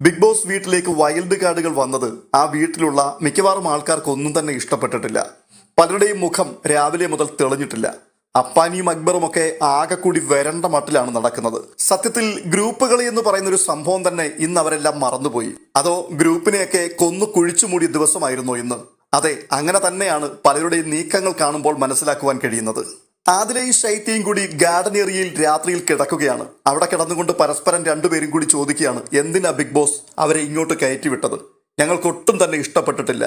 Big boss വീട്ടിലേക്ക് wild കാർഡുകൾ വന്നത് ആ വീട്ടിലുള്ള മിക്കവാറും ആൾക്കാർക്ക് ഒന്നും തന്നെ ഇഷ്ടപ്പെട്ടിട്ടില്ല. പലരുടെയും മുഖം രാവിലെ മുതൽ തെളിഞ്ഞിട്ടില്ല. അപ്പാനിയും അക്ബറും ഒക്കെ ആകെ കൂടി വരണ്ട മട്ടിലാണ് നടക്കുന്നത്. സത്യത്തിൽ ഗ്രൂപ്പുകളി എന്ന് പറയുന്ന ഒരു സംഭവം തന്നെ ഇന്ന് അവരെല്ലാം മറന്നുപോയി. അതോ ഗ്രൂപ്പിനെയൊക്കെ കൊന്നു കുഴിച്ചു മൂടിയ ദിവസമായിരുന്നു ഇന്ന്? അതെ അങ്ങനെ തന്നെയാണ് പലരുടെയും നീക്കങ്ങൾ കാണുമ്പോൾ മനസ്സിലാക്കുവാൻ കഴിയുന്നത്. ആദിലയും ശൈത്യയും കൂടി ഗാർഡൻ രാത്രിയിൽ കിടക്കുകയാണ്. അവിടെ കിടന്നുകൊണ്ട് പരസ്പരം രണ്ടുപേരും കൂടി ചോദിക്കുകയാണ് എന്തിനാ ബിഗ് ബോസ് അവരെ ഇങ്ങോട്ട് കയറ്റിവിട്ടത്? ഞങ്ങൾക്ക് ഒട്ടും തന്നെ ഇഷ്ടപ്പെട്ടിട്ടില്ല.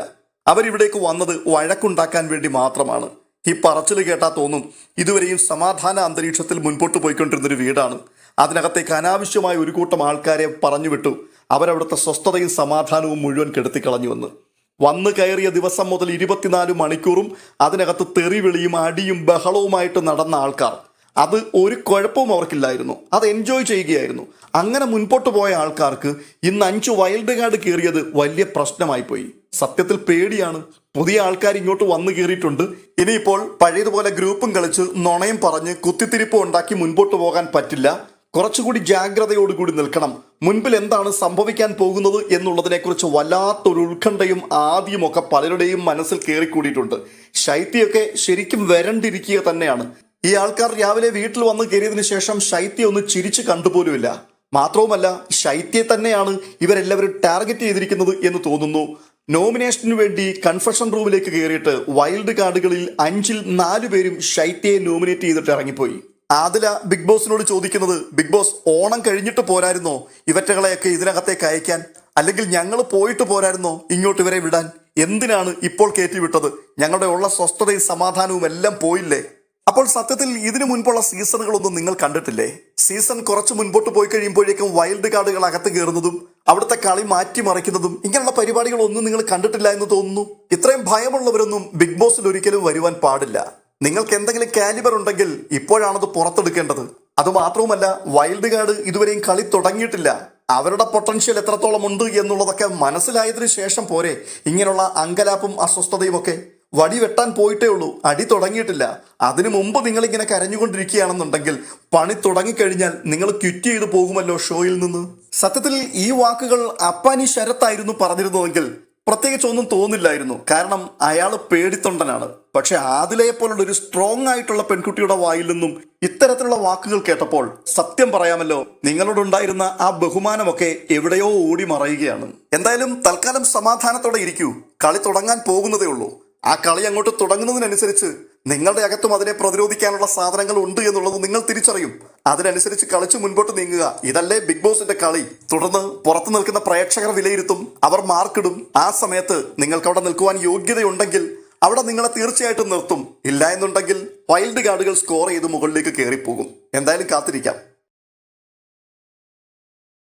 അവരിവിടേക്ക് വന്നത് വഴക്കുണ്ടാക്കാൻ വേണ്ടി മാത്രമാണ്. ഈ പറച്ചിൽ കേട്ടാ തോന്നും ഇതുവരെയും സമാധാന അന്തരീക്ഷത്തിൽ മുൻപോട്ട് പോയിക്കൊണ്ടിരുന്നൊരു വീടാണ്. അതിനകത്തേക്ക് അനാവശ്യമായ ഒരു കൂട്ടം ആൾക്കാരെ പറഞ്ഞു വിട്ടു അവരവിടുത്തെ സ്വസ്ഥതയും സമാധാനവും മുഴുവൻ കെടുത്തിക്കളഞ്ഞുവെന്ന് വന്നു കയറിയ ദിവസം മുതൽ ഇരുപത്തിനാല് മണിക്കൂറും അതിനകത്ത് തെറിവിളിയും അടിയും ബഹളവുമായിട്ട് നടന്ന ആൾക്കാർ. അത് ഒരു കുഴപ്പവും അവർക്കില്ലായിരുന്നു. അത് എൻജോയ് ചെയ്യുകയായിരുന്നു. അങ്ങനെ മുൻപോട്ട് പോയ ആൾക്കാർക്ക് ഇന്ന് അഞ്ച് വൈൽഡ് കാർഡ് കയറിയത് വലിയ പ്രശ്നമായി പോയി. സത്യത്തിൽ പേടിയാണ്. പുതിയ ആൾക്കാർ ഇങ്ങോട്ട് വന്നു കയറിയിട്ടുണ്ട്. ഇനിയിപ്പോൾ പഴയതുപോലെ ഗ്രൂപ്പും കളിച്ച് നുണയും പറഞ്ഞ് കുത്തിത്തിരിപ്പ് ഉണ്ടാക്കി മുൻപോട്ട് പോകാൻ പറ്റില്ല. കുറച്ചുകൂടി ജാഗ്രതയോടുകൂടി നിൽക്കണം. മുൻപിൽ എന്താണ് സംഭവിക്കാൻ പോകുന്നത് എന്നുള്ളതിനെക്കുറിച്ച് വല്ലാത്തൊരു ഉത്കണ്ഠയും ആദ്യമൊക്കെ പലരുടെയും മനസ്സിൽ കയറിക്കൂടിയിട്ടുണ്ട്. ശൈത്യമൊക്കെ ശരിക്കും വരണ്ടിരിക്കുക തന്നെയാണ്. ഈ ആൾക്കാർ രാവിലെ വീട്ടിൽ വന്ന് കയറിയതിനു ശേഷം ശൈത്യം ഒന്ന് ചിരിച്ചു കണ്ടുപോലുമില്ല. മാത്രവുമല്ല ശൈത്യയെ തന്നെയാണ് ഇവരെല്ലാവരും ടാർഗറ്റ് ചെയ്തിരിക്കുന്നത് എന്ന് തോന്നുന്നു. നോമിനേഷനു വേണ്ടി കൺഫഷൻ റൂമിലേക്ക് കയറിയിട്ട് വൈൽഡ് കാർഡുകളിൽ അഞ്ചിൽ നാലു പേരും ശൈത്യയെ നോമിനേറ്റ് ചെയ്തിട്ട് ഇറങ്ങിപ്പോയി. ആദില ബിഗ് ബോസിനോട് ചോദിക്കുന്നത് ബിഗ് ബോസ് ഓണം കഴിഞ്ഞിട്ട് പോരായിരുന്നോ? ഇവറ്റകളെയൊക്കെ ഇതിനകത്തേക്ക് അയക്കാൻ? അല്ലെങ്കിൽ ഞങ്ങൾ പോയിട്ട് പോരായിരുന്നോ ഇങ്ങോട്ട് ഇവരെ വിടാൻ? എന്തിനാണ് ഇപ്പോൾ കയറ്റി വിട്ടത് ഞങ്ങളുടെ ഉള്ള സ്വസ്ഥതയും സമാധാനവും എല്ലാം പോയില്ലേ? അപ്പോൾ സത്യത്തിൽ ഇതിനു മുൻപുള്ള സീസണുകളൊന്നും നിങ്ങൾ കണ്ടിട്ടില്ലേ? സീസൺ കുറച്ച് മുൻപോട്ട് പോയി കഴിയുമ്പോഴേക്കും വൈൽഡ് കാർഡുകൾ അകത്ത് കയറുന്നതും അവിടുത്തെ കളി മാറ്റിമറിക്കുന്നതും ഇങ്ങനെയുള്ള പരിപാടികളൊന്നും നിങ്ങൾ കണ്ടിട്ടില്ല എന്ന് തോന്നുന്നു. ഇത്രയും ഭയമുള്ളവരൊന്നും ബിഗ് ബോസിൽ ഒരിക്കലും വരുവാൻ പാടില്ല. നിങ്ങൾക്ക് എന്തെങ്കിലും കാലിബർ ഉണ്ടെങ്കിൽ ഇപ്പോഴാണത് പുറത്തെടുക്കേണ്ടത്. അതുമാത്രവുമല്ല വൈൽഡ് കാർഡ് ഇതുവരെയും കളി തുടങ്ങിയിട്ടില്ല. അവരുടെ പൊട്ടൻഷ്യൽ എത്രത്തോളം ഉണ്ട് എന്നുള്ളതൊക്കെ മനസ്സിലായതിനു ശേഷം പോരെ. ഇങ്ങനെയുള്ള അങ്കലാപ്പും അസ്വസ്ഥതയും ഒക്കെ വടി വെട്ടാൻ പോയിട്ടേ ഉള്ളൂ. അടി തുടങ്ങിയിട്ടില്ല. അതിനു മുമ്പ് നിങ്ങൾ ഇങ്ങനെ കരഞ്ഞുകൊണ്ടിരിക്കുകയാണെന്നുണ്ടെങ്കിൽ പണി തുടങ്ങിക്കഴിഞ്ഞാൽ നിങ്ങൾ ക്വിറ്റ് ചെയ്തു പോകുമല്ലോ ഷോയിൽ നിന്ന്. സത്യത്തിൽ ഈ വാക്കുകൾ അപ്പാനി ശരത്തായിരുന്നു പറഞ്ഞിരുന്നതെങ്കിൽ പ്രത്യേകിച്ച് ഒന്നും തോന്നില്ലായിരുന്നു. കാരണം അയാൾ പേടിത്തൊണ്ടനാണ്. പക്ഷെ ആദിലയെ പോലുള്ള ഒരു സ്ട്രോങ് ആയിട്ടുള്ള പെൺകുട്ടിയുടെ വായിൽ നിന്നും ഇത്തരത്തിലുള്ള വാക്കുകൾ കേട്ടപ്പോൾ സത്യം പറയാമല്ലോ നിങ്ങളോടുണ്ടായിരുന്ന ആ ബഹുമാനമൊക്കെ എവിടെയോ ഓടി മറയുകയാണ്. എന്തായാലും തൽക്കാലം സമാധാനത്തോടെ ഇരിക്കൂ. കളി തുടങ്ങാൻ പോകുന്നതേ ഉള്ളൂ. ആ കളി അങ്ങോട്ട് തുടങ്ങുന്നതിനനുസരിച്ച് നിങ്ങളുടെ അകത്തും അതിനെ പ്രതിരോധിക്കാനുള്ള സാധനങ്ങൾ ഉണ്ട് എന്നുള്ളത് നിങ്ങൾ തിരിച്ചറിയും. അതിനനുസരിച്ച് കളിച്ച് മുൻപോട്ട് നീങ്ങുക. ഇതല്ലേ ബിഗ് ബോസിന്റെ കളി. തുടർന്ന് പുറത്തു നിൽക്കുന്ന പ്രേക്ഷകർ വിലയിരുത്തും. അവർ മാർക്കിടും ആ സമയത്ത് നിങ്ങൾക്ക് അവിടെ നിൽക്കുവാൻ യോഗ്യതയുണ്ടെങ്കിൽ അവിടെ നിങ്ങളെ തീർച്ചയായിട്ടും നിർത്തും. ഇല്ല എന്നുണ്ടെങ്കിൽ വൈൽഡ് കാർഡുകൾ സ്കോർ ചെയ്ത് മുകളിലേക്ക് കയറിപ്പോകും എന്തായാലും കാത്തിരിക്കാം.